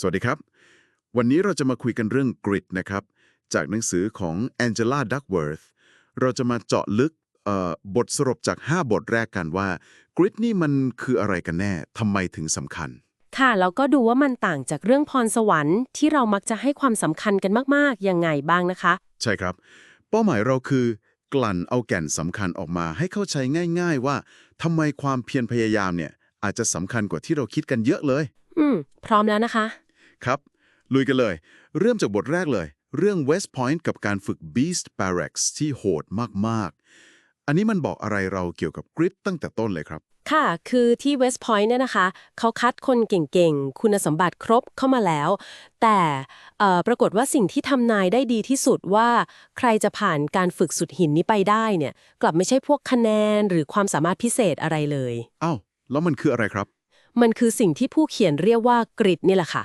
สวัสดีครับ วันนี้เราจะมาคุยกันเรื่อง grit นะครับ จากหนังสือของ Angela Duckworth เราจะมาเจาะลึกเอ่อบทสรุปจาก 5 บทแรกกันว่า grit นี่มันคืออะไรกันแน่ทำไมถึงสำคัญ ค่ะ แล้วก็ดูว่ามันต่างจากเรื่องพรสวรรค์ที่เรามักจะให้ความสำคัญกันมากๆยังไงบ้างนะคะ ใช่ครับ เป้าหมายเราคือ กลั่นเอาแก่นสำคัญออกมาให้เข้าใจง่าย ๆ ว่าทำไมความเพียรพยายามเนี่ยอาจจะสำคัญกว่าที่เราคิดกันเยอะเลย อืม พร้อมแล้วนะคะ ครับ ลุยกันเลย เริ่มจากบทแรกเลย เรื่อง West Point กับการฝึก Beast Barracks ที่โหดมาก ๆ อันนี้มันบอกอะไรเราเกี่ยวกับกริดตั้งแต่ต้นเลยครับ ค่ะ คือที่ West Point เนี่ยนะคะ เขาคัดคนเก่งๆ คุณสมบัติครบเข้ามาแล้ว แต่เอ่อปรากฏว่าสิ่งที่ทำนายได้ดีที่สุดว่า ใครจะผ่านการฝึกสุดหินนี้ไปได้เนี่ย กลับไม่ใช่พวกคะแนนหรือความสามารถพิเศษอะไรเลย อ้าว แล้วมันคืออะไรครับ มันคือสิ่งที่ผู้เขียนเรียกว่ากริดนี่แหละค่ะ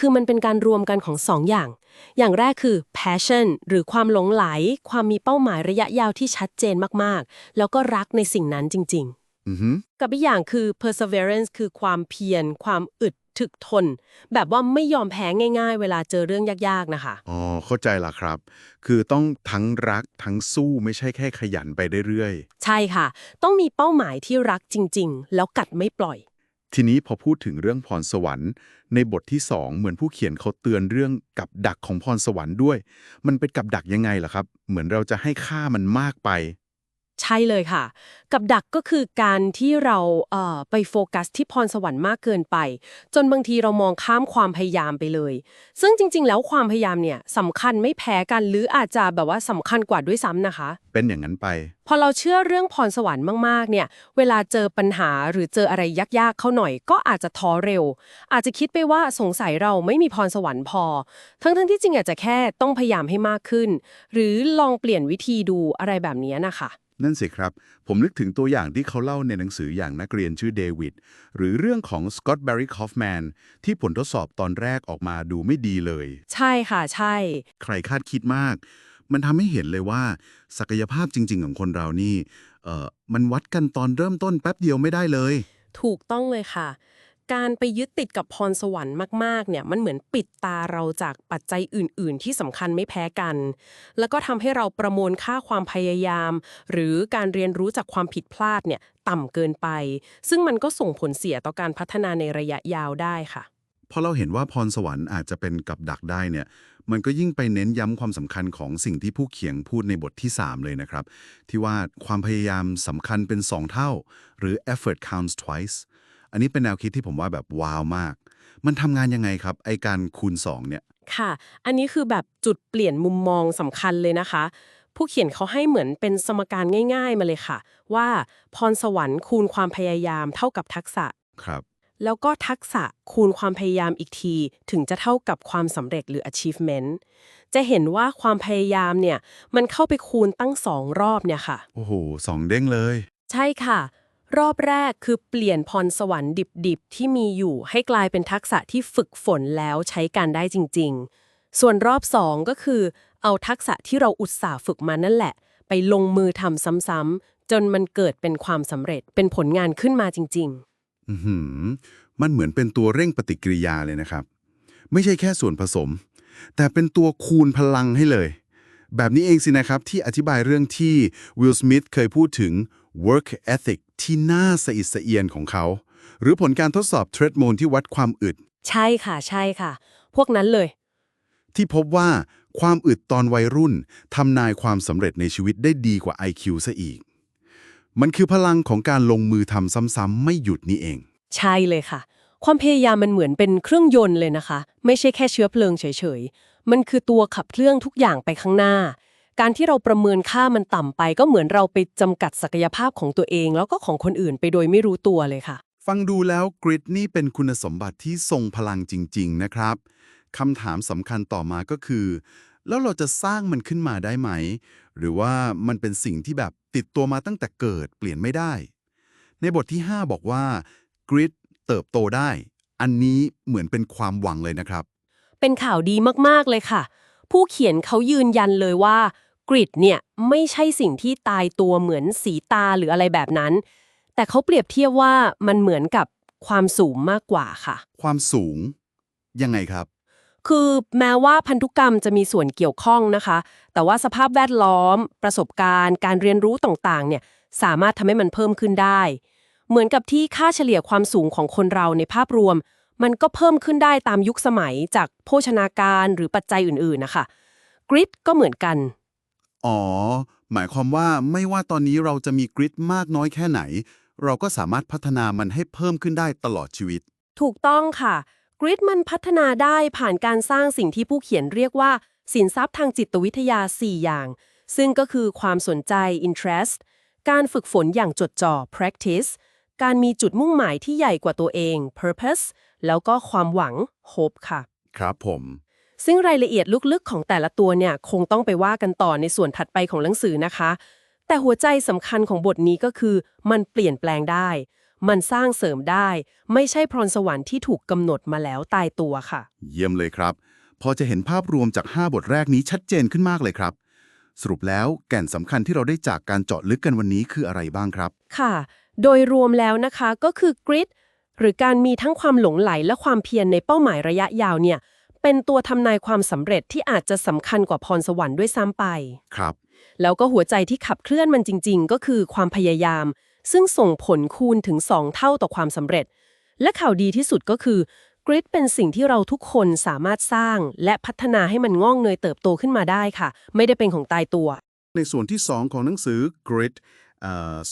คือมันเป็นการรวมกันของสองอย่าง อย่างแรกคือ passion หรือความหลงไหล ความมีเป้าหมายระยะยาวที่ชัดเจนมากๆ แล้วก็รักในสิ่งนั้นจริงอือฮึๆกับอีกอย่างคือ perseverance คือความเพียร ความอึดถึกทน แบบว่าไม่ยอมแพ้ง่าย ๆ เวลาเจอเรื่องยากๆนะคะ อ๋อ เข้าใจละครับ คือต้องทั้งรักทั้งสู้ไม่ใช่แค่ขยันไปเรื่อยใช่ค่ะ ต้องมีเป้าหมายที่รักจริง ๆ แล้วกัดไม่ปล่อยๆ ทีนี้พอพูดถึงเรื่องพรสวรรค์ ในบทที่สองเหมือนผู้เขียนเขาเตือนเรื่องกับดักของพรสวรรค์ด้วย มันเป็นกับดักยังไงล่ะครับ เหมือนเราจะให้ค่ามันมากไป ใช่เลยค่ะ กับดักก็คือการที่เราเอ่อไปโฟกัสที่พรสวรรค์มากเกินไป จนบางทีเรามองข้ามความพยายามไปเลย ซึ่งจริง ๆ แล้วความพยายามเนี่ยสำคัญไม่แพ้กันหรืออาจจะแบบว่าสำคัญกว่าด้วยซ้ำนะคะ เป็นอย่างนั้นไป พอเราเชื่อเรื่องพรสวรรค์มากๆเนี่ย เวลาเจอปัญหาหรือเจออะไรยากๆเข้าหน่อย ก็อาจจะท้อเร็ว อาจจะคิดไปว่าสงสัยเราไม่มีพรสวรรค์พอ ทั้งๆที่จริงอาจจะแค่ต้องพยายามให้มากขึ้น หรือลองเปลี่ยนวิธีดูอะไรแบบนี้นะคะ นั่นสิครับ ผมนึกถึงตัวอย่างที่เขาเล่าในหนังสืออย่างนักเรียนชื่อเดวิด หรือเรื่องของสกอตต์แบร์รีคอฟแมนที่ผลทดสอบตอนแรกออกมาดูไม่ดีเลย ใช่ค่ะใช่ ใครคาดคิดมาก มันทำให้เห็นเลยว่า ศักยภาพจริง ๆ ของคนเรานี่เอ่อมันวัดกันตอนเริ่มต้นแป๊บเดียวไม่ได้เลย ถูกต้องเลยค่ะ การไปยึดติดกับพรสวรรค์มากๆเนี่ยมันเหมือนปิดตาเราจากปัจจัยอื่น ๆ ที่สำคัญไม่แพ้กัน แล้วก็ทำให้เราประมวลค่าความพยายาม หรือการเรียนรู้จากความผิดพลาดเนี่ยต่ำเกินไป ซึ่งมันก็ส่งผลเสียต่อการพัฒนาในระยะยาวได้ค่ะพอเราเห็นว่าพรสวรรค์อาจจะเป็นกับดักได้เนี่ย มันก็ยิ่งไปเน้นย้ำความสำคัญของสิ่งที่ผู้เขียนพูดในบทที่ 3 เลยนะครับ ที่ว่าความพยายามสำคัญเป็น 2 เท่า หรือ effort counts twice อันนี้เป็นแนวคิดที่ผมว่าแบบว้าวมาก มันทำงานยังไงครับ ไอการคูณ 2 เนี่ย ค่ะ อันนี้คือแบบจุดเปลี่ยนมุมมองสำคัญเลยนะคะ ผู้เขียนเขาให้เหมือนเป็นสมการง่ายๆมาเลยค่ะ ว่าพรสวรรค์คูณความพยายามเท่ากับทักษะ ครับ แล้วก็ทักษะคูณความพยายามอีกที ถึงจะเท่ากับความสำเร็จหรือ achievement จะเห็นว่าความพยายามเนี่ย มันเข้าไปคูณตั้งสองรอบเนี่ยค่ะ โอ้โหสองเด้งเลย ใช่ค่ะ รอบแรกคือเปลี่ยนพรสวรรค์ดิบๆ ที่มีอยู่ให้กลายเป็นทักษะที่ฝึกฝนแล้วใช้การได้จริง ๆ ส่วนรอบสองก็คือ เอาทักษะที่เราอุตส่าห์ฝึกมานั่นแหละ ไปลงมือทำซ้ำๆจนมันเกิดเป็นความสำเร็จเป็นผลงานขึ้นมาจริง ๆ อือหือมันเหมือนเป็นตัวเร่งปฏิกิริยาเลยนะครับ ไม่ใช่แค่ส่วนผสม แต่เป็นตัวคูณพลังให้เลย แบบนี้เองสินะครับที่อธิบายเรื่องที่วิลสมิธเคยพูดถึง work ethic ที่น่าสะอิดสะเอียนของเขา หรือผลการทดสอบเทรดโมนที่วัดความอึด ใช่ค่ะใช่ค่ะ พวกนั้นเลย ที่พบว่าความอึดตอนวัยรุ่นทำนายความสำเร็จในชีวิตได้ดีกว่า IQ ซะอีก มันคือพลังของการลงมือทำซ้ำๆไม่หยุดนี่เอง ใช่เลยค่ะ ความพยายามมันเหมือนเป็นเครื่องยนต์เลยนะคะ ไม่ใช่แค่เชื้อเพลิงเฉยๆ มันคือตัวขับเคลื่อนทุกอย่างไปข้างหน้า การที่เราประเมินค่ามันต่ำไป ก็เหมือนเราไปจำกัดศักยภาพของตัวเอง แล้วก็ของคนอื่นไปโดยไม่รู้ตัวเลยค่ะ ฟังดูแล้วกริดนี่เป็นคุณสมบัติที่ทรงพลังจริง ๆ นะครับคำถามสำคัญต่อมาก็คือ แล้วเราจะสร้างมันขึ้นมาได้ไหม หรือว่ามันเป็นสิ่งที่แบบติดตัวมาตั้งแต่เกิดเปลี่ยนไม่ได้ ในบทที่ 5 บอกว่ากริดเติบโตได้ อันนี้เหมือนเป็นความหวังเลยนะครับ เป็นข่าวดีมากๆเลยค่ะ ผู้เขียนเขายืนยันเลยว่ากริดเนี่ยไม่ใช่สิ่งที่ตายตัวเหมือนสีตาหรืออะไรแบบนั้น แต่เขาเปรียบเทียบว่ามันเหมือนกับความสูงมากกว่าค่ะ ความสูง ยังไงครับ คือแม้ว่าพันธุกรรมจะมีส่วนเกี่ยวข้องนะคะ แต่ว่าสภาพแวดล้อม ประสบการณ์ การเรียนรู้ต่างๆ เนี่ยสามารถทำให้มันเพิ่มขึ้นได้ เหมือนกับที่ค่าเฉลี่ยความสูงของคนเราในภาพรวม มันก็เพิ่มขึ้นได้ตามยุคสมัยจากโภชนาการหรือปัจจัยอื่นๆนะคะกริดก็เหมือนกัน อ๋อ หมายความว่าไม่ว่าตอนนี้เราจะมีกริดมากน้อยแค่ไหน เราก็สามารถพัฒนามันให้เพิ่มขึ้นได้ตลอดชีวิต ถูกต้องค่ะ กริดมันพัฒนาได้ผ่านการสร้างสิ่งที่ผู้เขียนเรียกว่า สินทรัพย์ทางจิตวิทยา 4 อย่าง ซึ่งก็คือความสนใจ interest การฝึกฝนอย่างจดจ่อ practice การมีจุดมุ่งหมายที่ใหญ่กว่าตัวเอง purpose แล้วก็ความหวัง hope ค่ะ ครับผม ซึ่งรายละเอียดลึกๆของแต่ละตัวเนี่ย คงต้องไปว่ากันต่อในส่วนถัดไปของหนังสือนะคะ แต่หัวใจสำคัญของบทนี้ก็คือ มันเปลี่ยนแปลงได้ มันสร้างเสริมได้ ไม่ใช่พรสวรรค์ที่ถูกกำหนดมาแล้วตายตัวค่ะ เยี่ยมเลยครับ พอจะเห็นภาพรวมจาก 5 บทแรกนี้ชัดเจนขึ้นมากเลยครับ สรุปแล้วแก่นสำคัญที่เราได้จากการเจาะลึกกันวันนี้คืออะไรบ้างครับ ค่ะ โดยรวมแล้วนะคะก็คือกริด หรือการมีทั้งความหลงไหลและความเพียรในเป้าหมายระยะยาวเนี่ย เป็นตัวทำนายความสำเร็จที่อาจจะสำคัญกว่าพรสวรรค์ด้วยซ้ำไป ครับ แล้วก็หัวใจที่ขับเคลื่อนมันจริง ๆ ก็คือความพยายาม ซึ่งส่งผลคูณถึง2เท่าต่อความสำเร็จ และข่าวดีที่สุดก็คือกริดเป็นสิ่งที่เราทุกคนสามารถสร้าง และพัฒนาให้มันงอกเงยเติบโตขึ้นมาได้ค่ะ ไม่ได้เป็นของตายตัว ในส่วนที่ 2 ของหนังสือ Grit อ่า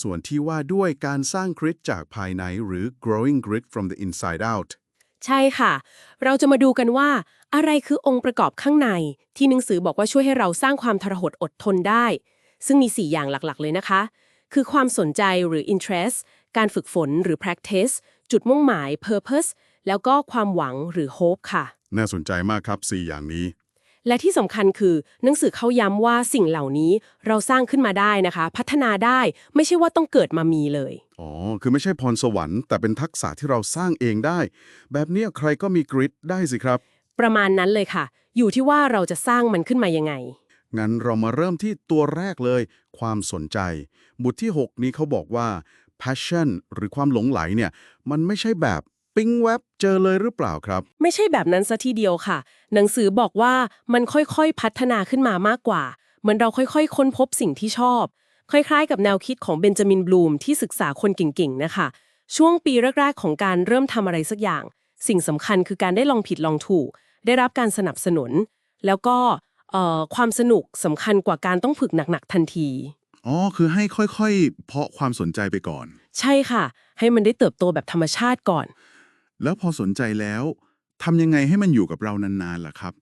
ส่วนที่ว่าด้วยการสร้าง grit จากภายในหรือ growing grit from the inside out ใช่ค่ะ เราจะมาดูกันว่า อะไรคือองค์ประกอบข้างใน ที่หนังสือบอกว่าช่วยให้เราสร้างความทรหดอดทนได้ ซึ่งมี 4 อย่างหลักๆ เลยนะคะ คือความสนใจหรือ interest การฝึกฝนหรือ practice จุดมุ่งหมาย purpose แล้วก็ความหวังหรือ hope ค่ะ น่าสนใจมากครับ 4 อย่างนี้ และที่สำคัญคือ หนังสือเขาย้ำว่าสิ่งเหล่านี้เราสร้างขึ้นมาได้นะคะ พัฒนาได้ไม่ใช่ว่าต้องเกิดมามีเลย อ๋อ คือไม่ใช่พรสวรรค์แต่เป็นทักษะที่เราสร้างเองได้ แบบเนี้ยใครก็มี grit ได้สิครับ ประมาณนั้นเลยค่ะ อยู่ที่ว่าเราจะสร้างมันขึ้นมายังไง งั้นเรามาเริ่มที่ตัวแรกเลย ความสนใจ บทที่ 6 นี้เขาบอกว่า passion หรือความหลงไหลเนี่ย มันไม่ใช่แบบ ปิ๊งแวบเจอเลยหรือเปล่าครับ ไม่ใช่แบบนั้นซะทีเดียวค่ะ หนังสือบอกว่ามันค่อยๆพัฒนาขึ้นมามากกว่า เหมือนเราค่อยๆ ค้นพบสิ่งที่ชอบ คล้ายๆ กับแนวคิดของเบนจามินบลูมที่ศึกษาคนเก่งๆนะคะ ช่วงปีแรกๆ ของการเริ่มทำอะไรสักอย่าง สิ่งสำคัญคือการได้ลองผิดลองถูก ได้รับการสนับสนุน แล้วก็เอ่อความสนุกสำคัญกว่าการต้องฝึกหนักๆทันทีอ๋อ คือให้ค่อยๆ เพาะความสนใจไปก่อน ใช่ค่ะ ให้มันได้เติบโตแบบธรรมชาติก่อน แล้วพอสนใจแล้วทำยังไงให้มันอยู่กับเรานานๆล่ะครับ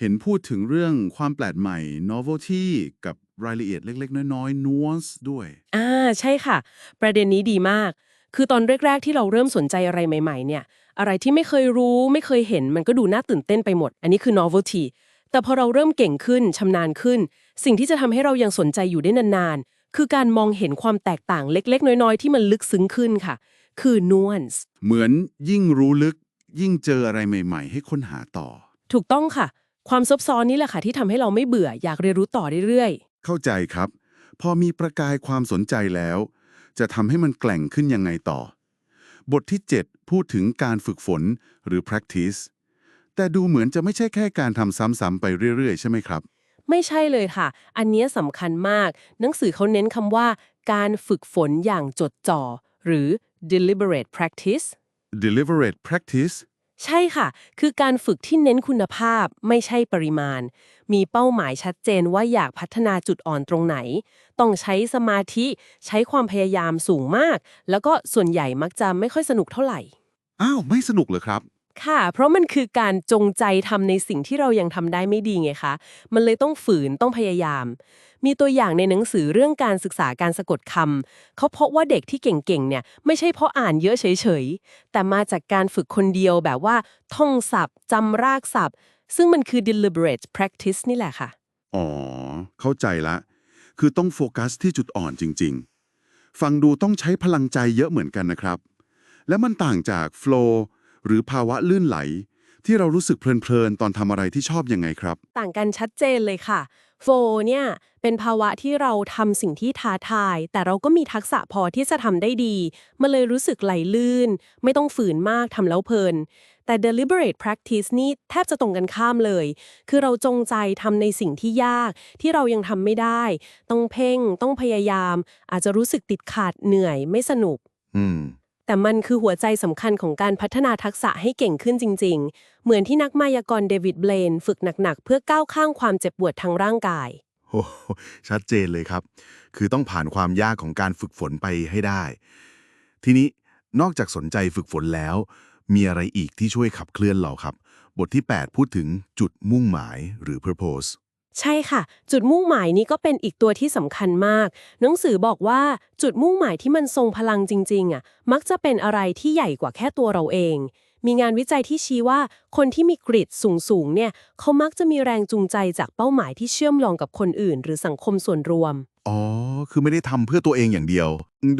เห็นพูดถึงเรื่องความแปลกใหม่ novelty กับรายละเอียดเล็ก ๆ น้อยๆ nuance ด้วย อ่าใช่ค่ะ ประเด็นนี้ดีมาก คือตอนแรก ๆ ที่เราเริ่มสนใจอะไรใหม่ ๆ เนี่ย อะไรที่ไม่เคยรู้ไม่เคยเห็น มันก็ดูน่าตื่นเต้นไปหมด อันนี้คือ novelty แต่พอเราเริ่มเก่งขึ้นชำนาญขึ้น สิ่งที่จะทำให้เรายังสนใจอยู่ได้นานๆ คือการมองเห็นความแตกต่างเล็ก ๆ น้อย ๆ ที่มันลึกซึ้งขึ้นค่ะ คือ nuance เหมือนยิ่งรู้ลึก ยิ่งเจออะไรใหม่ ๆ ให้ค้นหาต่อ ถูกต้องค่ะ ความซับซ้อนนี่แหละค่ะที่ทำให้เราไม่เบื่ออยากเรียนรู้ต่อเรื่อยๆเข้าใจครับ พอมีประกายความสนใจแล้ว จะทำให้มันแกล่งขึ้นยังไงต่อ บทที่ 7 พูดถึงการฝึกฝนหรือ practice แต่ดูเหมือนจะไม่ใช่แค่การทำซ้ำๆไปเรื่อย ๆ ใช่ไหมครับไม่ใช่เลยค่ะ อันเนี้ยสำคัญมาก หนังสือเขาเน้นคำว่า การฝึกฝนอย่างจดจ่อ หรือ deliberate practice deliberate practice ใช่ค่ะ คือการฝึกที่เน้นคุณภาพไม่ใช่ปริมาณ มีเป้าหมายชัดเจนว่าอยากพัฒนาจุดอ่อนตรงไหน ต้องใช้สมาธิ ใช้ความพยายามสูงมาก แล้วก็ส่วนใหญ่มักจะไม่ค่อยสนุกเท่าไหร่ อ้าว ไม่สนุกเหรอครับ ค่ะ เพราะมันคือการจงใจทำในสิ่งที่เรายังทำได้ไม่ดีไงคะ มันเลยต้องฝืนต้องพยายาม มีตัวอย่างในหนังสือเรื่องการศึกษาการสะกดคำเขาพบว่าเด็กที่เก่งๆเนี่ยไม่ใช่เพราะอ่านเยอะเฉยๆ แต่มาจากการฝึกคนเดียวแบบว่าท่องศัพท์จำรากศัพท์ ซึ่งมันคือ deliberate practice นี่แหละค่ะ อ๋อ เข้าใจละ คือต้องโฟกัสที่จุดอ่อนจริง ๆ ฟังดูต้องใช้พลังใจเยอะเหมือนกันนะครับ และมันต่างจาก flow หรือภาวะลื่นไหล ที่เรารู้สึกเพลินๆตอนทำอะไรที่ชอบยังไงครับ ต่างกันชัดเจนเลยค่ะ โฟเนี่ยเป็นภาวะที่เราทำสิ่งที่ท้าทาย แต่เราก็มีทักษะพอที่จะทำได้ดีมันเลยรู้สึกไหลลื่น ไม่ต้องฝืนมากทำแล้วเพลิน แต่ deliberate practice นี่แทบจะตรงกันข้ามเลย คือเราจงใจทำในสิ่งที่ยาก ที่เรายังทำไม่ได้ ต้องเพ่ง ต้องพยายาม อาจจะรู้สึกติดขาดเหนื่อยไม่สนุก อืม แต่มันคือหัวใจสำคัญของการพัฒนาทักษะให้เก่งขึ้นจริง ๆ เหมือนที่นักมายากลเดวิดเบลน ฝึกหนักๆ เพื่อก้าวข้ามความเจ็บปวดทางร่างกาย โอ้โหชัดเจนเลยครับ คือต้องผ่านความยากของการฝึกฝนไปให้ได้ ทีนี้นอกจากสนใจฝึกฝนแล้ว มีอะไรอีกที่ช่วยขับเคลื่อนเราครับ บทที่ 8 พูดถึงจุดมุ่งหมายหรือ purpose ใช่ค่ะ จุดมุ่งหมายนี้ก็เป็นอีกตัวที่สำคัญมาก หนังสือบอกว่าจุดมุ่งหมายที่มันทรงพลังจริง ๆ อะ มักจะเป็นอะไรที่ใหญ่กว่าแค่ตัวเราเอง มีงานวิจัยที่ชี้ว่าคนที่มีกริดสูงๆเนี่ย เขามักจะมีแรงจูงใจจากเป้าหมายที่เชื่อมโยงกับคนอื่น หรือสังคมส่วนรวม อ๋อ คือไม่ได้ทำเพื่อตัวเองอย่างเดียว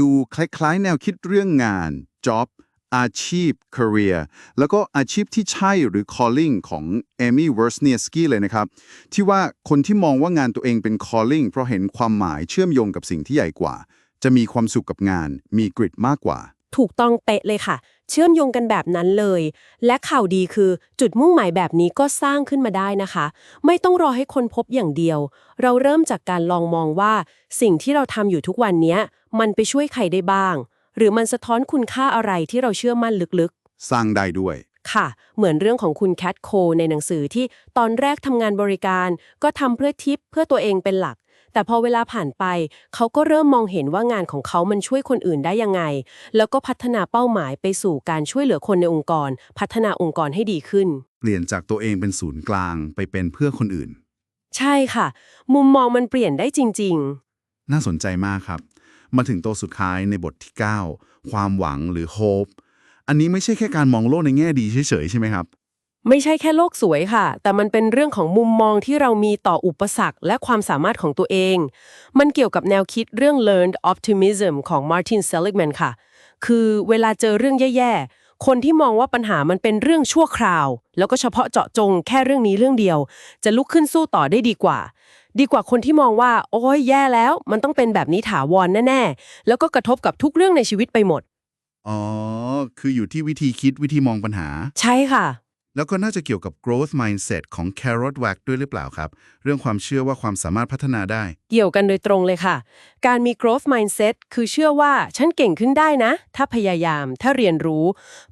ดูคล้ายๆ แนวคิดเรื่องงาน job อ อาชีพ career แล้วก็อาชีพที่ใช่หรือ calling ของเอมี่เวอร์สเนียสกี้เลยนะครับ ที่ว่าคนที่มองว่างานตัวเองเป็น calling เพราะเห็นความหมายเชื่อมโยงกับสิ่งที่ใหญ่กว่า จะมีความสุขกับงาน มีกริดมากกว่า ถูกต้องเป๊ะเลยค่ะ เชื่อมโยงกันแบบนั้นเลย และข่าวดีคือจุดมุ่งหมายแบบนี้ก็สร้างขึ้นมาได้นะคะ ไม่ต้องรอให้คนพบอย่างเดียว เราเริ่มจากการลองมองว่า สิ่งที่เราทำอยู่ทุกวันนี้มันไปช่วยใครได้บ้าง หรือมันสะท้อนคุณค่าอะไรที่เราเชื่อมั่นลึกสร้างได้ด้วย ๆ ค่ะ เหมือนเรื่องของคุณแคทโคในหนังสือที่ตอนแรกทำงานบริการ ก็ทำเพื่อทิปเพื่อตัวเองเป็นหลัก แต่พอเวลาผ่านไป เขาก็เริ่มมองเห็นว่างานของเขามันช่วยคนอื่นได้ยังไง แล้วก็พัฒนาเป้าหมายไปสู่การช่วยเหลือคนในองค์กร พัฒนาองค์กรให้ดีขึ้น เปลี่ยนจากตัวเองเป็นศูนย์กลางไปเป็นเพื่อคนอื่น ใช่ค่ะ มุมมองมันเปลี่ยนได้จริงน่าสนใจมากครับ มาถึงตัวสุดท้ายในบทที่ 9 ความหวังหรือ hope อันนี้ไม่ใช่แค่การมองโลกในแง่ดีเฉยๆใช่ไหมครับ ไม่ใช่แค่โลกสวยค่ะ แต่มันเป็นเรื่องของมุมมองที่เรามีต่ออุปสรรคและความสามารถของตัวเอง มันเกี่ยวกับแนวคิดเรื่อง learned optimism ของ Martin Seligman ค่ะ คือเวลาเจอเรื่องแย่ๆ คนที่มองว่าปัญหามันเป็นเรื่องชั่วคราว แล้วก็เฉพาะเจาะจงแค่เรื่องนี้เรื่องเดียว จะลุกขึ้นสู้ต่อได้ดีกว่า ดีกว่าคนที่มองว่า โอ้ยแย่แล้ว มันต้องเป็นแบบนี้ถาวรแน่ๆ แล้วก็กระทบกับทุกเรื่องในชีวิตไปหมด อ๋อ คืออยู่ที่วิธีคิดวิธีมองปัญหา ใช่ค่ะ แล้วก็น่าจะเกี่ยวกับ growth mindset ของ Carrot Wack ด้วยหรือเปล่าครับ เรื่องความเชื่อว่าความสามารถพัฒนาได้ เกี่ยวกันโดยตรงเลยค่ะ การมี growth mindset คือเชื่อว่าฉันเก่งขึ้นได้นะ ถ้าพยายาม ถ้าเรียนรู้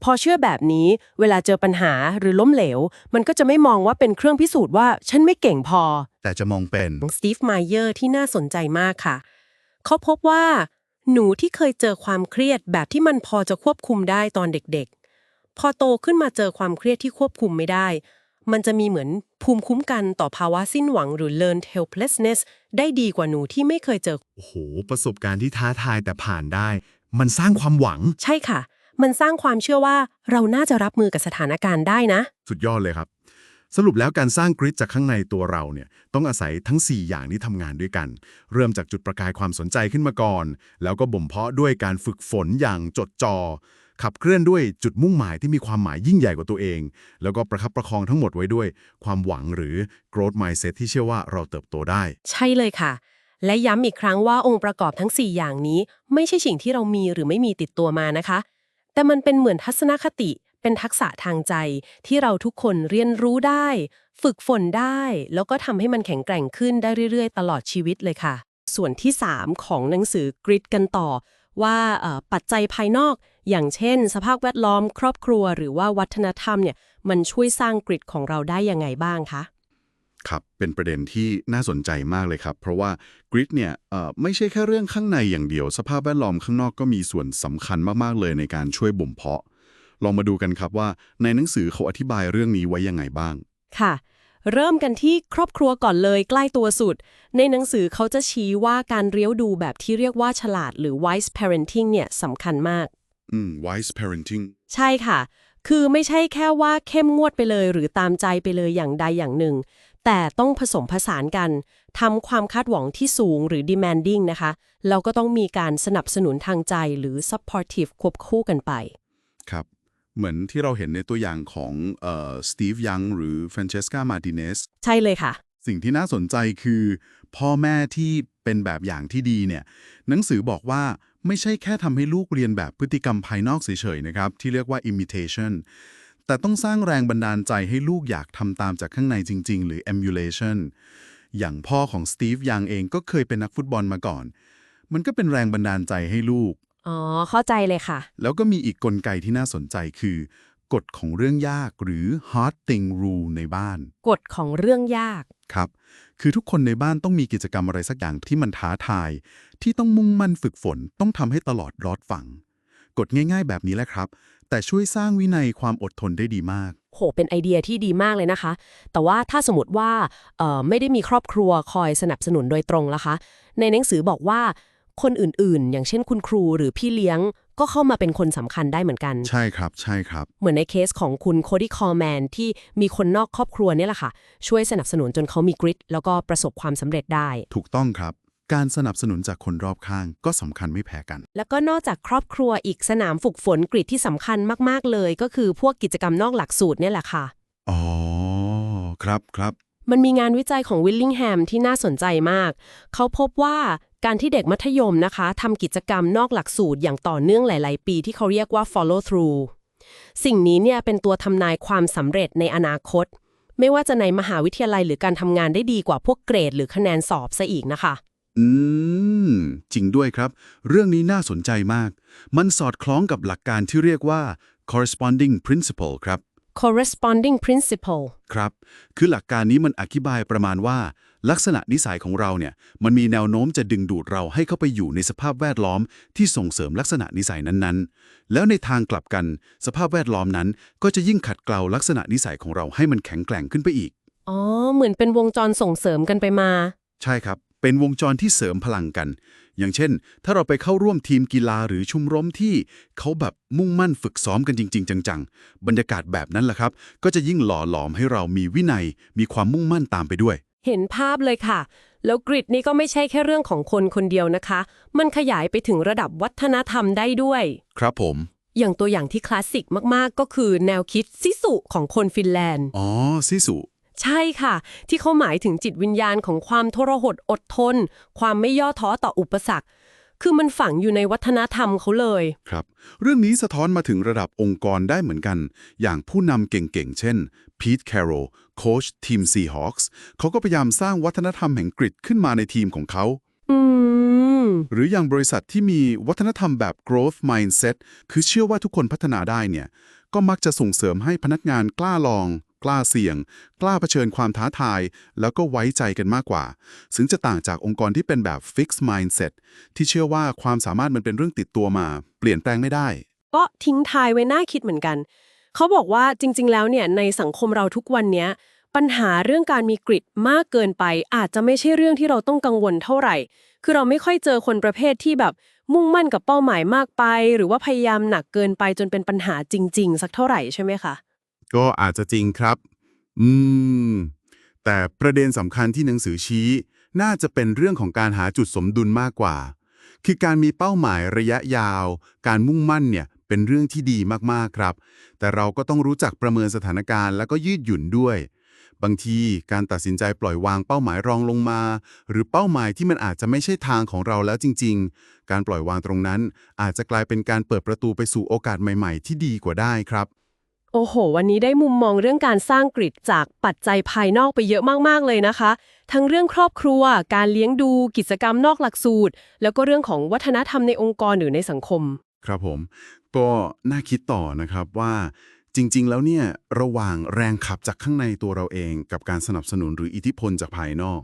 พอเชื่อแบบนี้ เวลาเจอปัญหาหรือล้มเหลว มันก็จะไม่มองว่าเป็นเครื่องพิสูจน์ว่าฉันไม่เก่งพอ แต่จะมองเป็นของสตีฟไมเยอร์ที่น่าสนใจมากค่ะ เขาพบว่าหนูที่เคยเจอความเครียดแบบที่มันพอจะควบคุมได้ตอนเด็กๆ พอโตขึ้นมาเจอความเครียดที่ควบคุมไม่ได้ มันจะมีเหมือนภูมิคุ้มกันต่อภาวะสิ้นหวังหรือ learned helplessness ได้ดีกว่าหนูที่ไม่เคยเจอ โอ้โห ประสบการณ์ที่ท้าทายแต่ผ่านได้ มันสร้างความหวัง ใช่ค่ะ มันสร้างความเชื่อว่าเราน่าจะรับมือกับสถานการณ์ได้นะ สุดยอดเลยครับ สรุปแล้วการสร้างกริดจากข้างในตัวเราเนี่ยต้องอาศัยทั้ง 4 อย่างที่ทำงานด้วยกัน เริ่มจากจุดประกายความสนใจขึ้นมาก่อน แล้วก็บ่มเพาะด้วยการฝึกฝนอย่างจดจอ่อขับเคลื่อนด้วยจุดมุ่งหมายที่มีความหมายยิ่งใหญ่กว่าตัวเอง แล้วก็ประคับประคองทั้งหมดไว้ด้วย ความหวังหรือ growth mindset ที่เชื่อว่าเราเติบโตได้ ใช่เลยค่ะ และย้ำอีกครั้งว่าองค์ประกอบทั้ง 4 อย่างนี้ ไม่ใช่สิ่งที่เรามีหรือไม่มีติดตัวมานะคะ แต่มันเป็นเหมือนทัศนคติ เป็นทักษะทางใจที่เราทุกคนเรียนรู้ได้ ฝึกฝนได้ แล้วก็ทำให้มันแข็งแกร่งขึ้นได้เรื่อยๆ ตลอดชีวิตเลยค่ะ ส่วนที่ 3 ของหนังสือกริดกันต่อ ว่าปัจจัยภายนอก อย่างเช่น สภาพแวดล้อม ครอบครัว หรือว่าวัฒนธรรมเนี่ยมันช่วยสร้างกริดของเราได้ยังไงบ้างคะครับเป็นประเด็นที่น่าสนใจมากเลยครับ เพราะว่ากริดเนี่ยไม่ใช่แค่เรื่องข้างในอย่างเดียว สภาพแวดล้อมข้างนอกก็มีส่วนสำคัญมาก ๆ เลยในการช่วยบ่มเพาะ ลองมาดูกันครับว่าในหนังสือเขาอธิบายเรื่องนี้ไว้ยังไงบ้าง ค่ะ เริ่มกันที่ครอบครัวก่อนเลยใกล้ตัวสุด ในหนังสือเขาจะชี้ว่าการเลี้ยวดูแบบที่เรียกว่าฉลาดหรือ wise parenting เนี่ยสำคัญมาก อืม wise parenting ใช่ค่ะ คือไม่ใช่แค่ว่าเข้มงวดไปเลย หรือตามใจไปเลยอย่างใดอย่างหนึ่ง แต่ต้องผสมผสานกันทำความคาดหวังที่สูงหรือ demanding นะคะแล้วก็ต้องมีการสนับสนุนทางใจหรือ supportive ควบคู่กันไป ครับ เหมือนที่เราเห็นในตัวอย่างของเอ่อสตีฟยังหรือเฟรนเชสกามาติเนสใช่เลยค่ะ สิ่งที่น่าสนใจคือ พ่อแม่ที่เป็นแบบอย่างที่ดีเนี่ย หนังสือบอกว่าไม่ใช่แค่ทำให้ลูกเรียนแบบพฤติกรรมภายนอกเฉยๆนะครับ ที่เรียกว่า imitation แต่ต้องสร้างแรงบันดาลใจให้ลูกอยากทำตามจากข้างในจริง ๆ หรือ emulation อย่างพ่อของสตีฟยังเองก็เคยเป็นนักฟุตบอลมาก่อน มันก็เป็นแรงบันดาลใจให้ลูก อ๋อ เข้าใจเลยค่ะ แล้วก็มีอีกกลไกที่น่าสนใจคือกฎของเรื่องยากหรือ hard thing rule ในบ้าน กฎของเรื่องยาก ครับ คือทุกคนในบ้านต้องมีกิจกรรมอะไรสักอย่างที่มันท้าทาย ที่ต้องมุ่งมั่นฝึกฝน ต้องทำให้ตลอดรอดฝังกฎง่ายๆ แบบนี้แหละครับ แต่ช่วยสร้างวินัยความอดทนได้ดีมาก โห เป็นไอเดียที่ดีมากเลยนะคะ แต่ว่าถ้าสมมติว่าเอ่อไม่ได้มีครอบครัวคอยสนับสนุนโดยตรงล่ะคะ ในหนังสือบอกว่า คนอื่นๆ อย่างเช่นคุณครูหรือพี่เลี้ยง ก็เข้ามาเป็นคนสำคัญได้เหมือนกัน ใช่ครับ ใช่ครับ เหมือนในเคสของคุณโคดี้คอร์แมนที่มีคนนอกครอบครัวเนี่ยแหละค่ะ ช่วยสนับสนุนจนเขามีกริดแล้วก็ประสบความสำเร็จได้ ถูกต้องครับ การสนับสนุนจากคนรอบข้างก็สำคัญไม่แพ้กัน แล้วก็นอกจากครอบครัวอีกสนามฝึกฝนกริดที่สำคัญมากๆเลย ก็คือพวกกิจกรรมนอกหลักสูตรเนี่ยแหละค่ะ อ๋อ ครับครับ มันมีงานวิจัยของวิลลิงแฮมที่น่าสนใจมาก เขาพบว่าการที่เด็กมัธยมนะคะทำกิจกรรมนอกหลักสูตรอย่างต่อเนื่องหลาย ๆ ปีที่เขาเรียกว่า follow through สิ่งนี้เนี่ยเป็นตัวทำนายความสำเร็จในอนาคต ไม่ว่าจะในมหาวิทยาลัยหรือการทำงานได้ดีกว่าพวกเกรด หรือคะแนนสอบซะอีกนะคะ อืม จริงด้วยครับ เรื่องนี้น่าสนใจมาก มันสอดคล้องกับหลักการที่เรียกว่า corresponding principle ครับ corresponding principle ครับ คือหลักการนี้มันอธิบายประมาณว่า ลักษณะนิสัยของเราเนี่ย มันมีแนวโน้มจะดึงดูดเราให้เข้าไปอยู่ในสภาพแวดล้อมที่ส่งเสริมลักษณะนิสัยนั้นๆ แล้วในทางกลับกัน สภาพแวดล้อมนั้น ก็จะยิ่งขัดเกลาลักษณะนิสัยของเราให้มันแข็งแกร่งขึ้นไปอีก อ๋อ เหมือนเป็นวงจรส่งเสริมกันไปมา ใช่ครับ เป็นวงจรที่เสริมพลังกัน อย่างเช่น ถ้าเราไปเข้าร่วมทีมกีฬาหรือชุมรมที่เขาแบบมุ่งมั่นฝึกซ้อมกันจริง ๆ จังๆ บรรยากาศแบบนั้นแหละครับ ก็จะยิ่งหล่อหลอมให้เรามีวินัย มีความมุ่งมั่นตามไปด้วย เห็นภาพเลยค่ะ แล้วกริดนี่ก็ไม่ใช่แค่เรื่องของคนคนเดียวนะคะ มันขยายไปถึงระดับวัฒนธรรมได้ด้วย ครับผม อย่างตัวอย่างที่คลาสสิกมากๆ ก็คือแนวคิดซิสุของคนฟินแลนด์ อ๋อซิสุ ใช่ค่ะ ที่เขาหมายถึงจิตวิญญาณของความทรหดอดทน ความไม่ย่อท้อต่ออุปสรรค คือมันฝังอยู่ในวัฒนธรรมเขาเลย ครับ เรื่องนี้สะท้อนมาถึงระดับองค์กรได้เหมือนกัน อย่างผู้นำเก่งๆ เช่นพีทแคโรโค้ชทีมซีฮอคส์เขาก็พยายามสร้างวัฒนธรรมแห่งกริดขึ้นมาในทีมของเขาอืมหรืออย่างบริษัทที่มีวัฒนธรรมแบบ growth mindset คือเชื่อว่าทุกคนพัฒนาได้เนี่ย ก็มักจะส่งเสริมให้พนักงานกล้าลอง กล้าเสี่ยง กล้าเผชิญความท้าทาย แล้วก็ไว้ใจกันมากกว่า ซึ่งจะต่างจากองค์กรที่เป็นแบบ fixed mindset ที่เชื่อว่าความสามารถมันเป็นเรื่องติดตัวมา เปลี่ยนแปลงไม่ได้ ก็ทิ้งทายไว้น่าคิดเหมือนกัน เขาบอกว่าจริง ๆ แล้วเนี่ยในสังคมเราทุกวันเนี้ยปัญหาเรื่องการมีกริดมากเกินไป อาจจะไม่ใช่เรื่องที่เราต้องกังวลเท่าไหร่ คือเราไม่ค่อยเจอคนประเภทที่แบบมุ่งมั่นกับเป้าหมายมากไป หรือว่าพยายามหนักเกินไปจนเป็นปัญหาจริง ๆ สักเท่าไหร่ใช่ไหมคะ ก็อาจจะจริงครับ อืม แต่ประเด็นสำคัญที่หนังสือชี้ น่าจะเป็นเรื่องของการหาจุดสมดุลมากกว่า คือการมีเป้าหมายระยะยาว การมุ่งมั่นเนี่ยเป็นเรื่องที่ดีมากๆครับ แต่เราก็ต้องรู้จักประเมินสถานการณ์แล้วก็ยืดหยุ่นด้วยบางทีการตัดสินใจปล่อยวางเป้าหมายรองลงมา หรือเป้าหมายที่มันอาจจะไม่ใช่ทางของเราแล้วจริง ๆ การปล่อยวางตรงนั้น อาจจะกลายเป็นการเปิดประตูไปสู่โอกาสใหม่ ๆ ที่ดีกว่าได้ครับ โอ้โห วันนี้ได้มุมมองเรื่องการสร้างกริดจากปัจจัยภายนอกไปเยอะมาก ๆ เลยนะคะ ทั้งเรื่องครอบครัว การเลี้ยงดู กิจกรรมนอกหลักสูตร แล้วก็เรื่องของวัฒนธรรมในองค์กรหรือในสังคม ครับผม ก็น่าคิดต่อนะครับว่าจริง ๆ แล้วเนี่ยระหว่างแรงขับจากข้างในตัวเราเอง กับการสนับสนุนหรืออิทธิพลจากภายนอก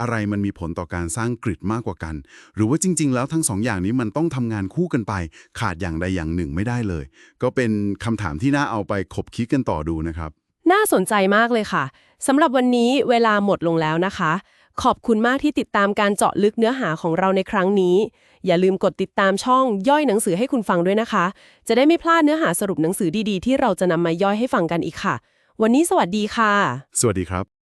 อะไรมันมีผลต่อการสร้างกริดมากกว่ากัน หรือว่าจริง ๆ แล้วทั้งสองอย่างนี้มันต้องทำงานคู่กันไป ขาดอย่างใดอย่างหนึ่งไม่ได้เลย ก็เป็นคำถามที่น่าเอาไปคบคิดกันต่อดูนะครับ น่าสนใจมากเลยค่ะสำหรับวันนี้เวลาหมดลงแล้วนะคะ ขอบคุณมากที่ติดตามการเจาะลึกเนื้อหาของเราในครั้งนี้ อย่าลืมกดติดตามช่องย่อยหนังสือให้คุณฟังด้วยนะคะ จะได้ไม่พลาดเนื้อหาสรุปหนังสือดีๆ ที่เราจะนำมาย่อยให้ฟังกันอีกค่ะ วันนี้สวัสดีค่ะ สวัสดีครับ